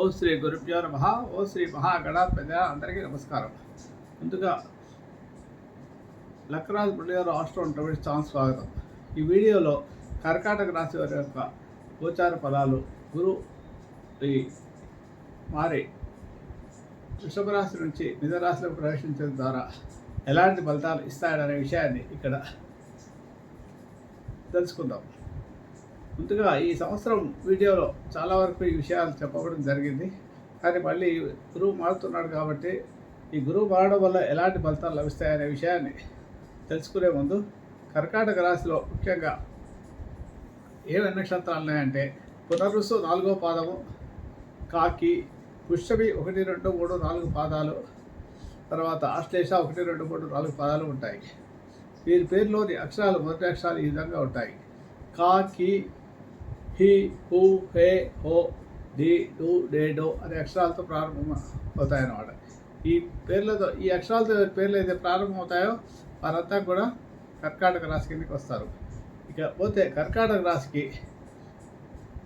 ఓ శ్రీ గురుభ్యో నమ. ఓ శ్రీ మహాగణాధిపతి అందరికీ నమస్కారం. ముందుగా లక్కరాజు పుల్లిగారు ఆస్ట్రో ఇంటర్వ్యూ ఛాన్స్ స్వాగతం. ఈ వీడియోలో కర్కాటక రాశి వారి యొక్క గోచార ఫలాలు గురు ఈ మారి వృషభ రాశి నుంచి మిధరాశిలో ప్రవేశించడం ద్వారా ఎలాంటి ఫలితాలు ఇస్తాయనే విషయాన్ని ఇక్కడ తెలుసుకుందాం. ముందుగా ఈ సంవత్సరం వీడియోలో చాలా వరకు ఈ విషయాలు చెప్పబడం జరిగింది. కానీ మళ్ళీ గురువు మారుతున్నాడు కాబట్టి ఈ గురువు మారడం వల్ల ఎలాంటి ఫలితాలు లభిస్తాయనే విషయాన్ని తెలుసుకునే ముందు కర్కాటక రాశిలో ముఖ్యంగా ఏమేమి నక్షత్రాలు ఉన్నాయంటే పునరుసు నాలుగో పాదము కాకి పుష్యమి ఒకటి రెండు మూడు నాలుగు పాదాలు తర్వాత ఆశ్లేష ఒకటి రెండు మూడు నాలుగు పాదాలు ఉంటాయి. వీరి పేరులోని అక్షరాలు మొదటి అక్షరాలు ఈ విధంగా ఉంటాయి. కాకి హి హు హే హో డి డు డే డో అనే అక్షరాలతో ప్రారంభం అవుతాయి అన్నమాట ఈ పేర్లతో ఈ అక్షరాలతో పేర్లు అయితే ప్రారంభం అవుతాయో వారంతా కూడా కర్కాటక రాశి కిందకి వస్తారు. ఇక పోతే కర్కాటక రాశికి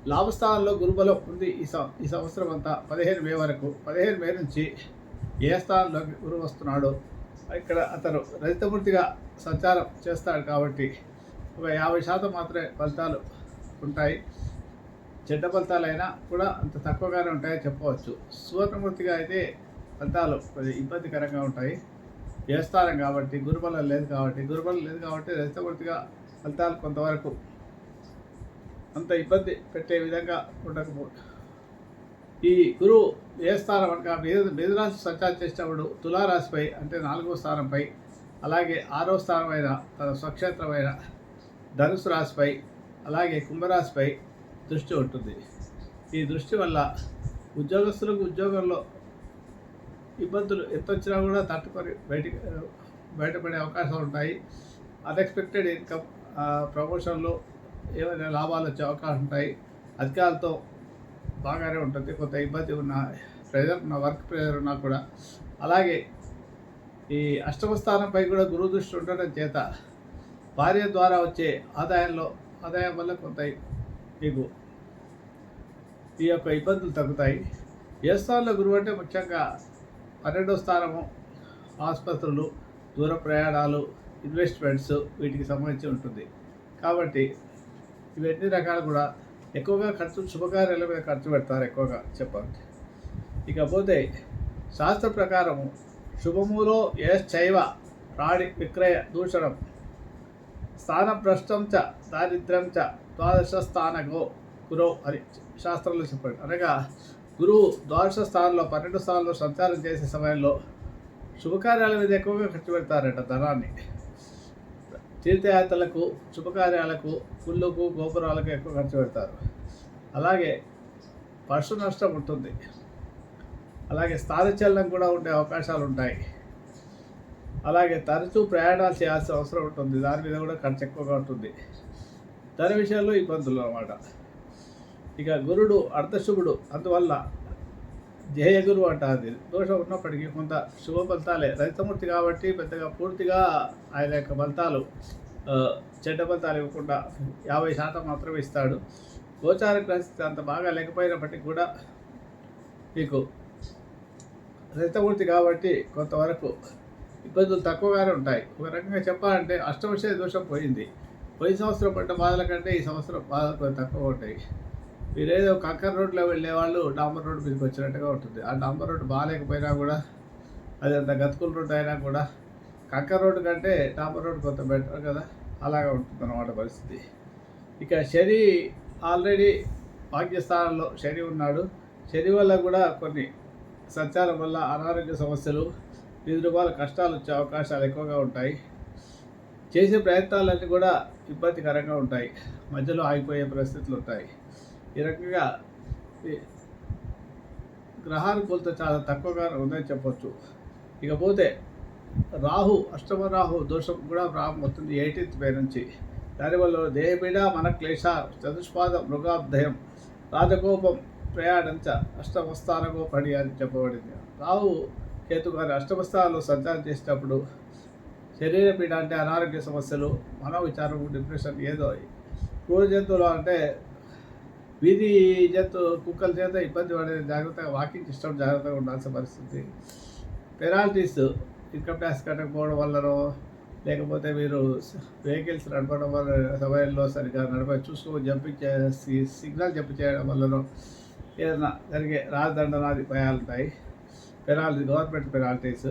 లాభస్థానంలో గురుబలం ఉంది ఈ సం ఈ సంవత్సరం అంతా. పదిహేను మే వరకు పదిహేను మే నుంచి ఏ స్థానంలోకి గురువు వస్తున్నాడో ఇక్కడ అతను రజితమూర్తిగా సంచారం చేస్తాడు కాబట్టి ఒక యాభై శాతం మాత్రమే ఫలితాలు ఉంటాయి. చెడ్డ ఫలితాలైనా కూడా అంత తక్కువగానే ఉంటాయని చెప్పవచ్చు. సువర్ణమూర్తిగా అయితే ఫలితాలు కొద్దిగా ఇబ్బందికరంగా ఉంటాయి. వ్యవస్థానం కాబట్టి గురుబలం లేదు కాబట్టి గురుబలం లేదు కాబట్టి రజితమూర్తిగా ఫలితాలు కొంతవరకు అంత ఇబ్బంది పెట్టే విధంగా ఉండకపో ఈ గురువు ఏ స్థానం అనగా మీద మిథురాశి సంచారం చేసినప్పుడు తులారాశిపై అంటే నాలుగో స్థానంపై అలాగే ఆరో స్థానమైన తన స్వక్షేత్రమైన ధనుసు రాశిపై అలాగే కుంభరాశిపై దృష్టి ఉంటుంది. ఈ దృష్టి వల్ల ఉద్యోగస్తులకు ఉద్యోగంలో ఇబ్బందులు ఎంత వచ్చినా కూడా తట్టుకొని బయటికి బయటపడే అవకాశాలు ఉంటాయి. అన్ఎక్స్పెక్టెడ్ ఇన్కమ్ ప్రమోషన్లు ఏమైనా లాభాలు వచ్చే అవకాశం ఉంటాయి. అధికారులతో బాగానే ఉంటుంది. కొంత ఇబ్బంది ఉన్న ప్రెజర్ ఉన్న వర్క్ ప్రెజర్ ఉన్నా కూడా. అలాగే ఈ అష్టమ స్థానంపై కూడా గురువు దృష్టి ఉండడం చేత భార్య ద్వారా వచ్చే ఆదాయంలో ఆదాయం వల్ల కొంత మీకు ఈ యొక్క ఇబ్బందులు తగ్గుతాయి. ఏ స్థానంలో గురువు అంటే ముఖ్యంగా పన్నెండో స్థానము ఆసుపత్రులు దూర ప్రయాణాలు ఇన్వెస్ట్మెంట్స్ వీటికి సంబంధించి ఉంటుంది. కాబట్టి ఇవన్నీ రకాలు కూడా ఎక్కువగా ఖర్చు శుభకార్యాల మీద ఖర్చు పెడతారు ఎక్కువగా చెప్పండి ఇకపోతే శాస్త్ర ప్రకారము శుభములో ఏ శైవ రాడి విక్రయ దూషణం స్థానభ్రష్టం చ దారిద్ర్యం చ ద్వాదశ స్థానగో గురువు అని శాస్త్రంలో చెప్పాడు. అనగా గురువు ద్వాదశ స్థానంలో పన్నెండు స్థానంలో సంచారం చేసే సమయంలో శుభకార్యాల మీద ఎక్కువగా ఖర్చు పెడతారట ధనాన్ని. తీర్థయాత్రలకు శుభకార్యాలకు పుల్లుకు గోపురాలకు ఎక్కువ ఖర్చు పెడతారు. అలాగే పశు నష్టం ఉంటుంది. అలాగే స్థానచలనం కూడా ఉండే అవకాశాలు ఉంటాయి. అలాగే తరచూ ప్రయాణాలు చేయాల్సిన అవసరం ఉంటుంది. దాని మీద కూడా ఖర్చు ఎక్కువగా ఉంటుంది. దాని విషయాల్లో ఇబ్బందులు అన్నమాట. ఇక గురుడు అర్ధశుభుడు అందువల్ల జయ గురు అంటారు దోషం ఉన్నప్పటికీ కొంత శుభ ఫలితాలే. రజితమూర్తి కాబట్టి పెద్దగా పూర్తిగా ఆయన యొక్క ఫలితాలు చెడ్డ ఫలితాలు ఇవ్వకుండా యాభై శాతం మాత్రమే ఇస్తాడు. గోచార గ్రహిస్తే అంత బాగా లేకపోయినప్పటికీ కూడా మీకు రజితమూర్తి కాబట్టి కొంతవరకు ఇబ్బందులు తక్కువగానే ఉంటాయి. ఒక రకంగా చెప్పాలంటే అష్టమశయ దోషం పోయింది. పోయిన సంవత్సరం పడ్డ బాధల కంటే ఈ సంవత్సరం బాధలు కొంచెం తక్కువ ఉంటాయి. మీరేదో కంకర్ రోడ్లో వెళ్ళే వాళ్ళు డాంబర్ రోడ్డు మీదకి వచ్చినట్టుగా ఉంటుంది. ఆ డాంబర్ రోడ్డు బాగాలేకపోయినా కూడా అది అంత గతుకుల రోడ్డు అయినా కూడా కంకర్ రోడ్డు కంటే డాంబర్ రోడ్డు కొంత బెటర్ కదా. అలాగే ఉంటుంది అన్నమాట పరిస్థితి. ఇక శని ఆల్రెడీ పాకిస్తాన్లో శని ఉన్నాడు. శని వల్ల కూడా కొన్ని సంచారం వల్ల అనారోగ్య సమస్యలు వివిధ రూపాయల కష్టాలు వచ్చే అవకాశాలు ఎక్కువగా ఉంటాయి. చేసే ప్రయత్నాలన్నీ కూడా ఇబ్బందికరంగా ఉంటాయి. మధ్యలో ఆగిపోయే పరిస్థితులు ఉంటాయి ఈ రకంగా ఈ గ్రహానుకూలత చాలా తక్కువగా ఉందని చెప్పొచ్చు. ఇకపోతే రాహు అష్టమ రాహు దోషం కూడా ప్రారంభమవుతుంది ఎయిటీన్త్ మే నుంచి. దానివల్ల దేహపీడ మన క్లేశ చతుష్పాద మృగాబ్దయం రాజకోపం ప్రయాణించ అష్టమస్థానగో పడి అని చెప్పబడింది. రాహు కేతు గారి అష్టమస్థానంలో సంచారం చేసేటప్పుడు శరీర పీడ అంటే అనారోగ్య సమస్యలు మనో విచారం డిప్రెషన్ ఏదో. క్రూర జంతువులు అంటే వీధి జంతు కుక్కల చేత ఇబ్బంది పడే జాగ్రత్తగా వాకింగ్ ఇష్టం జాగ్రత్తగా ఉండాల్సిన పరిస్థితి. పెనాల్టీస్ ఇన్కమ్ ట్యాక్స్ కట్టకపోవడం వల్లనో లేకపోతే మీరు వెహికల్స్ నడపడం వల్ల సమయంలో సరిగ్గా నడప చూసుకో జంపింగ్ చేసి సిగ్నల్ జంప్ చేయడం వల్లనో ఏదైనా జరిగే రాజదండనాది భయాలు ఉంటాయి పెనాల్టీ గవర్నమెంట్ పెనాల్టీస్.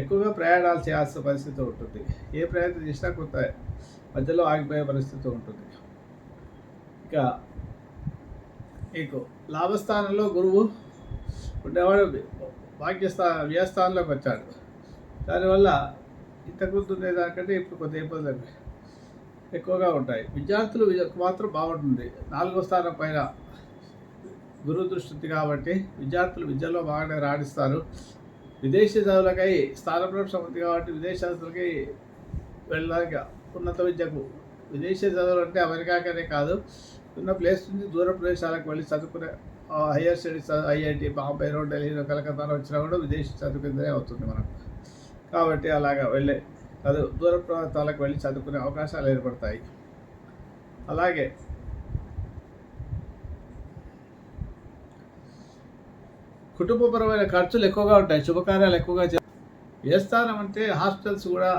ఎక్కువగా ప్రయాణాలు చేయాల్సిన పరిస్థితి ఉంటుంది. ఏ ప్రయత్నం చేసినా కొంత మధ్యలో ఆగిపోయే పరిస్థితి ఉంటుంది. ఇక మీకు లాభస్థానంలో గురువు ఉండేవాడు భాగ్యస్థా వ్యయస్థానంలోకి వచ్చాడు. దానివల్ల ఇంతకుముందు ఉండేదానికంటే ఇప్పుడు కొంత ఇబ్బందులు ఎక్కువగా ఉంటాయి. విద్యార్థులు మాత్రం బాగుంటుంది. నాలుగో స్థానం పైన గురువు దృష్టి కాబట్టి విద్యార్థులు విద్యలో బాగానే రాణిస్తారు. విదేశీ చదువులకై స్థానప్రవేశం ఉంది కాబట్టి విదేశాస్తులకై వెళ్ళడానికి ఉన్నత విద్యకు. విదేశీ చదువులు అంటే అమెరికాకనే కాదు ఉన్న ప్లేస్ నుంచి దూర ప్రదేశాలకు వెళ్ళి చదువుకునే హయ్యర్ స్టడీస్ ఐఐటి బాంబేలో ఢిల్లీలో కలకత్తాలో వచ్చినా కూడా విదేశీ చదువు కిందనే అవుతుంది మనకు. కాబట్టి అలాగా వెళ్ళే చదువు దూర ప్రాంతాలకు వెళ్ళి చదువుకునే అవకాశాలు ఏర్పడతాయి. అలాగే కుటుంబపరమైన ఖర్చులు ఎక్కువగా ఉంటాయి శుభకార్యాలు ఎక్కువగా చే- అంటే హాస్పిటల్స్ కూడా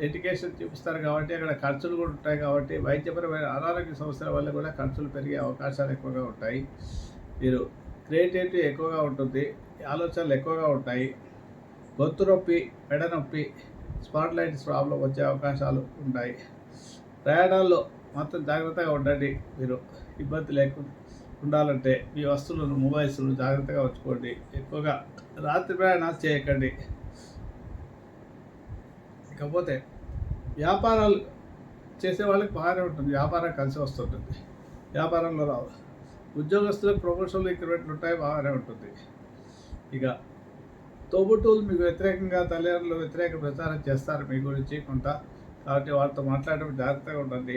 ఎడ్యుకేషన్ చూపిస్తారు కాబట్టి అక్కడ ఖర్చులు కూడా ఉంటాయి కాబట్టి వైద్యపరమైన అనారోగ్య సమస్యల వల్ల కూడా ఖర్చులు పెరిగే అవకాశాలు ఎక్కువగా ఉంటాయి. మీరు క్రియేటివిటీ ఎక్కువగా ఉంటుంది ఆలోచనలు ఎక్కువగా ఉంటాయి గొంతు నొప్పి మెడ నొప్పి స్పాట్లైట్స్ ప్రాబ్లం వచ్చే అవకాశాలు ఉంటాయి. ప్రయాణాల్లో మాత్రం జాగ్రత్తగా ఉండండి మీరు ఇబ్బంది లేకుండా ఉండాలంటే మీ వస్తువులను మొబైల్స్ను జాగ్రత్తగా ఉంచుకోండి. ఎక్కువగా రాత్రి ప్రయాణ చేయకండి. ఇకపోతే వ్యాపారాలు చేసే వాళ్ళకి బాగానే ఉంటుంది. వ్యాపారం కలిసి వస్తుంటుంది. వ్యాపారంలో రావు. ఉద్యోగస్తులకు ప్రమోషన్లు ఇంక్రిమెంట్లు ఉంటాయి బాగానే ఉంటుంది. ఇక తోబుట్టువులు మీకు వ్యతిరేకంగా తల్లిదండ్రులు వ్యతిరేక ప్రచారం చేస్తారు మీ గురించి కొంత. కాబట్టి వారితో మాట్లాడడం జాగ్రత్తగా ఉండండి.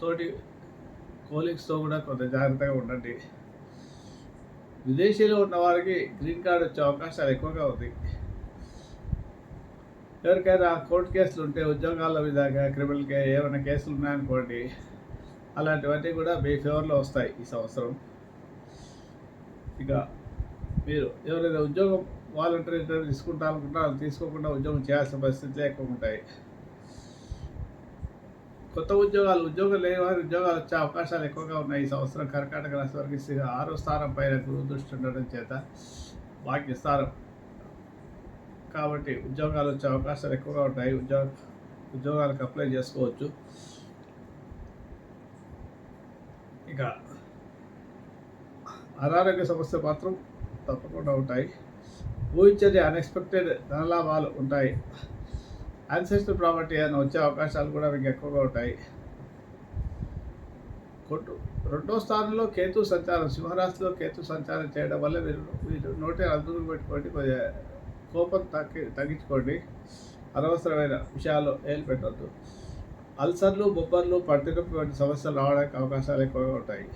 తోటి కోలీగ్స్తో కూడా కొంత జాగ్రత్తగా ఉండండి. విదేశీలో ఉన్న వారికి గ్రీన్ కార్డ్ వచ్చే అవకాశాలు ఎక్కువగా ఉంది. ఎవరికైనా కోర్టు కేసులు ఉంటే ఉద్యోగాల మీద క్రిమినల్ కే ఏమైనా కేసులు ఉన్నాయనుకోండి అలాంటివన్నీ కూడా మీ ఫేవర్లో వస్తాయి ఈ సంవత్సరం. ఇక మీరు ఎవరైనా ఉద్యోగం వాలంటీర్ ఇంటర్వ్యూ తీసుకుంటారనుకుంటే వాళ్ళు తీసుకోకుండా ఉద్యోగం చేయాల్సిన పరిస్థితులే ఎక్కువ ఉంటాయి. కొత్త ఉద్యోగాలు ఉద్యోగం లేని వారి ఉద్యోగాలు వచ్చే అవకాశాలు ఎక్కువగా ఉన్నాయి. ఈ సంవత్సరం కర్కాటక రాశి వారికి ఆరో స్థానం పైన గురువు దృష్టి ఉండడం చేత వాక్య స్థానం కాబట్టి ఉద్యోగాలు వచ్చే అవకాశాలు ఎక్కువగా ఉంటాయి ఉద్యోగ ఉద్యోగాలకు అప్లై చేసుకోవచ్చు. ఇక అనారోగ్య సమస్య మాత్రం తప్పకుండా ఉంటాయి. ఊహించని అన్ఎక్స్పెక్టెడ్ ధనలాభాలు ఉంటాయి. అన్సెస్టర్ ప్రాపర్టీ అని వచ్చే అవకాశాలు కూడా మీకు ఎక్కువగా ఉంటాయి. కొట్టు రెండో స్థానంలో కేతు సంచారం సింహరాశిలో కేతు సంచారం చేయడం వల్ల మీరు మీరు నోటి అదుపు పెట్టుకోండి కొద్దిగా కోపం తగ్గి తగ్గించుకోండి. అనవసరమైన విషయాలు ఏలు పెట్టద్దు. అల్సర్లు బొబ్బర్లు పట్టినొప్పి వంటి సమస్యలు రావడానికి అవకాశాలు ఎక్కువగా ఉంటాయి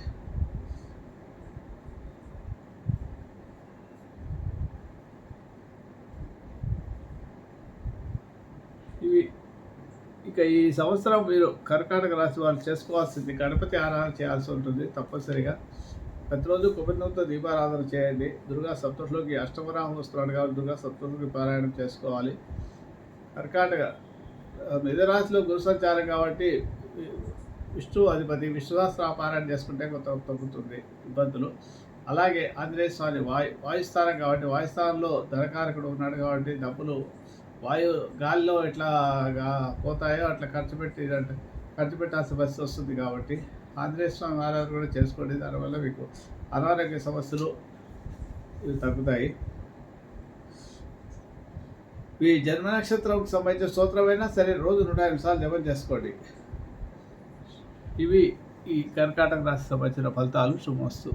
ఇవి ఇక ఈ సంవత్సరం మీరు కర్కాటక రాశి వాళ్ళు చేసుకోవాల్సింది గణపతి ఆరాధన చేయాల్సి ఉంటుంది తప్పనిసరిగా. ప్రతిరోజు కుటుంబంతో దీపారాధన చేయండి. దుర్గా సప్తలోకి అష్టమరాహం వస్తున్నాడు కాబట్టి దుర్గా సప్తలోకి పారాయణం చేసుకోవాలి. కర్కాటక ఆ, గురు సంచారం కాబట్టి విష్ణు అధిపతి విశ్వసహస్ర పారాయణ చేసుకుంటే కొంత తగ్గుతుంది ఇబ్బందులు. అలాగే ఆంజనేయ స్వామి వాయు వాయుస్థానం కాబట్టి వాయుస్థానంలో ధనకారకుడు ఉన్నాడు కాబట్టి డబ్బులు వాయు గాలిలో ఇట్లా పోతాయో అట్లా ఖర్చు పెట్టి ఖర్చు పెట్టాల్సిన బస్సు వస్తుంది కాబట్టి ఆంజనేయ స్వామి ఆరాధన కూడా చేసుకోండి. దానివల్ల మీకు అనారోగ్య సమస్యలు ఇవి తగ్గుతాయి. ఈ జన్మ నక్షత్రంకి సంబంధించిన స్తోత్రమైనా సరే రోజు నూట ఎనిమిది సార్లు జపం చేసుకోండి. ఇవి ఈ కర్కాటక రాశి సంబంధించిన ఫలితాలు శుభమస్తు.